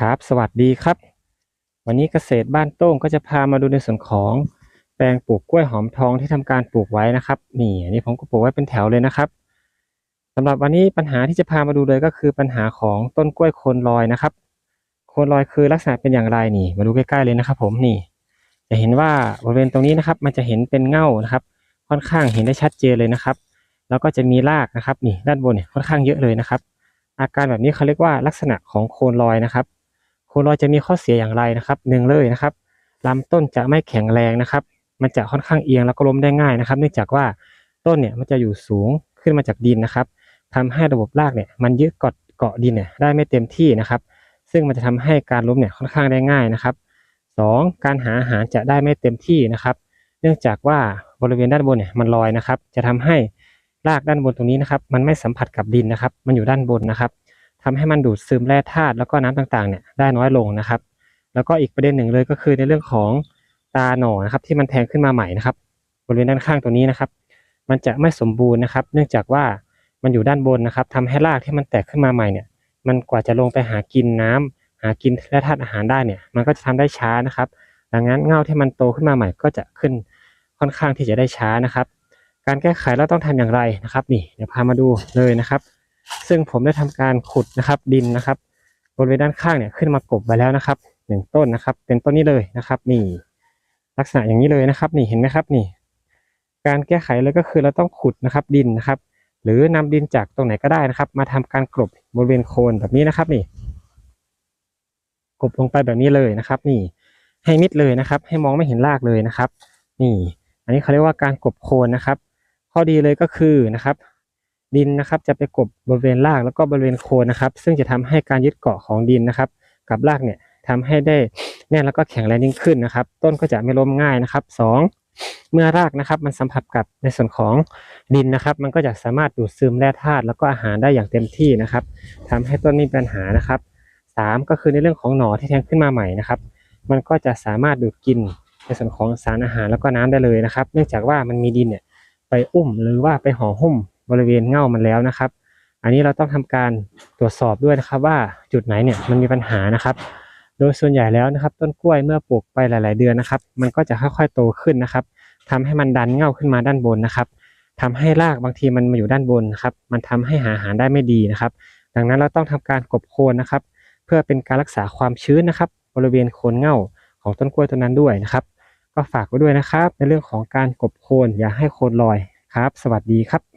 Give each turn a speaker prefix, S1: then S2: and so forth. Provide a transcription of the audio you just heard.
S1: ครับ สวัสดีครับ วันนี้เกษตรบ้านโต้งก็จะพามาดูในส่วนของแปลงปลูกกล้วยหอมทองที่ทำการปลูกไว้นะครับ นี่อันนี้ผมก็ปลูกไว้เป็นแถวเลยนะครับสำหรับวันนี้ปัญหาที่จะพามาดูเลยก็คือปัญหาของต้นกล้วยโคนลอยนะครับ โคนลอยคือลักษณะเป็นอย่างไรนี่ มาดูใกล้ๆเลยนะครับ ผมนี่ จะเห็นว่าบริเวณตรงนี้นะครับ มันจะเห็นเป็นเง่านะครับ ค่อนข้างเห็นได้ชัดเจนเลยนะครับ แล้วก็จะมีรากนะครับ นี่ด้านบนเนี่ยค่อนข้างเยอะเลยนะครับ อาการแบบนี้เขาเรียกว่าลักษณะของโคนลอยนะครับ คนลอยจะมีข้อเสียอย่างไรนะครับหนึ่งเลยนะครับลำต้นจะไม่แข็งแรงนะครับ มันจะค่อนข้างเอียงแล้วก็ล้มได้ง่ายนะครับ เนื่องจากว่าต้นเนี่ยมันจะอยู่สูงขึ้นมาจากดินนะครับทำให้ระบบรากเนี่ยมันยึดเกาะเกาะดินเนี่ยได้ไม่เต็มที่นะครับ ซึ่งมันจะทำให้การล้มเนี่ยค่อนข้างได้ง่ายนะครับสองการหาอาหารจะได้ไม่เต็มที่นะครับ เนื่องจากว่าบริเวณด้านบนเนี่ยมันลอยนะครับ จะทำให้รากด้านบนตรงนี้นะครับ มันไม่สัมผัสกับดินนะครับ มันอยู่ด้านบนนะครับ ทำให้มันดูดซึมแร่ธาตุแล้วก็น้ำต่างๆเนี่ยได้น้อยลงนะครับ แล้วก็อีกประเด็นหนึ่งเลยก็คือในเรื่องของตาหนอนะครับที่มันแทงขึ้นมาใหม่นะครับ บริเวณด้านข้างตรงนี้นะครับ มันจะไม่สมบูรณ์นะครับ เนื่องจากว่ามันอยู่ด้านบนนะครับทำให้รากที่มันแตกขึ้นมาใหม่เนี่ย มันกว่าจะลงไปหากินน้ำหากินแร่ธาตุอาหารได้เนี่ย มันก็จะทำได้ช้านะครับ ดังนั้นเงาที่มันโตขึ้นมาใหม่ก็จะขึ้นค่อนข้างที่จะได้ช้านะครับ การแก้ไขเราต้องทำอย่างไรนะครับ นี่เดี๋ยวพามาดูเลยนะครับ ซึ่งผมได้ทำการขุดนะครับดินนะครับบริเวณด้านข้างเนี่ยขึ้นมากบไว้แล้วนะครับหนึ่งต้นนะครับ เป็นต้นนี้เลยนะครับ นี่ลักษณะอย่างนี้เลยนะครับ นี่เห็นไหมครับนี่ การแก้ไขเลยก็คือเราต้องขุดนะครับดินนะครับ หรือนำดินจากตรงไหนก็ได้นะครับ มาทำการกลบบริเวณโคนแบบนี้นะครับ นี่กลบลงไปแบบนี้เลยนะครับ นี่ให้มิดเลยนะครับ ให้มองไม่เห็นรากเลยนะครับ นี่ อันนี้เขาเรียกว่าการกลบโคนนะครับ ข้อดีเลยก็คือนะครับ ดินนะครับ จะไปกบบริเวณรากแล้วก็บริเวณโคนนะครับ ซึ่งจะทำให้การยึดเกาะของดินนะครับ กับรากเนี่ยทำให้ได้แน่นแล้วก็แข็งแรงยิ่งขึ้นนะครับ ต้นก็จะไม่ล้มง่ายนะครับสองเมื่อรากนะครับ มันสัมผัสกับในส่วนของดินนะครับ มันก็จะสามารถดูดซึมแร่ธาตุแล้วก็อาหารได้อย่างเต็มที่นะครับทำให้ต้นไม่มีปัญหานะครับสามก็คือในเรื่องของหน่อที่แทงขึ้นมาใหม่นะครับ มันก็จะสามารถดูดกินในส่วนของสารอาหารแล้วก็น้ำได้เลยนะครับ เนื่องจากว่ามันมีดินเนี่ยไปอุ้มหรือว่าไปห่อหุ้ม บริเวณเง่ามันแล้วนะครับ อันนี้เราต้องทำการตรวจสอบด้วยนะครับ ว่าจุดไหนเนี่ยมันมีปัญหานะครับ โดยส่วนใหญ่แล้วนะครับ ต้นกล้วยเมื่อปลูกไปหลาย ๆ เดือนนะครับ มันก็จะค่อยๆโตขึ้นนะครับทำให้มันดันเง่าขึ้นมาด้านบนนะครับทำให้รากบางทีมันมาอยู่ด้านบนนะครับ มันทำให้หาอาหารได้ไม่ดีนะครับ ดังนั้นเราต้องทำการกบโคนนะครับ เพื่อเป็นการรักษาความชื้นนะครับ บริเวณโคนเง่าของต้นกล้วยต้นนั้นด้วยนะครับก็ฝากไว้ด้วยนะครับ ในเรื่องของการกบโคนอย่าให้โคนลอยครับ สวัสดีครับ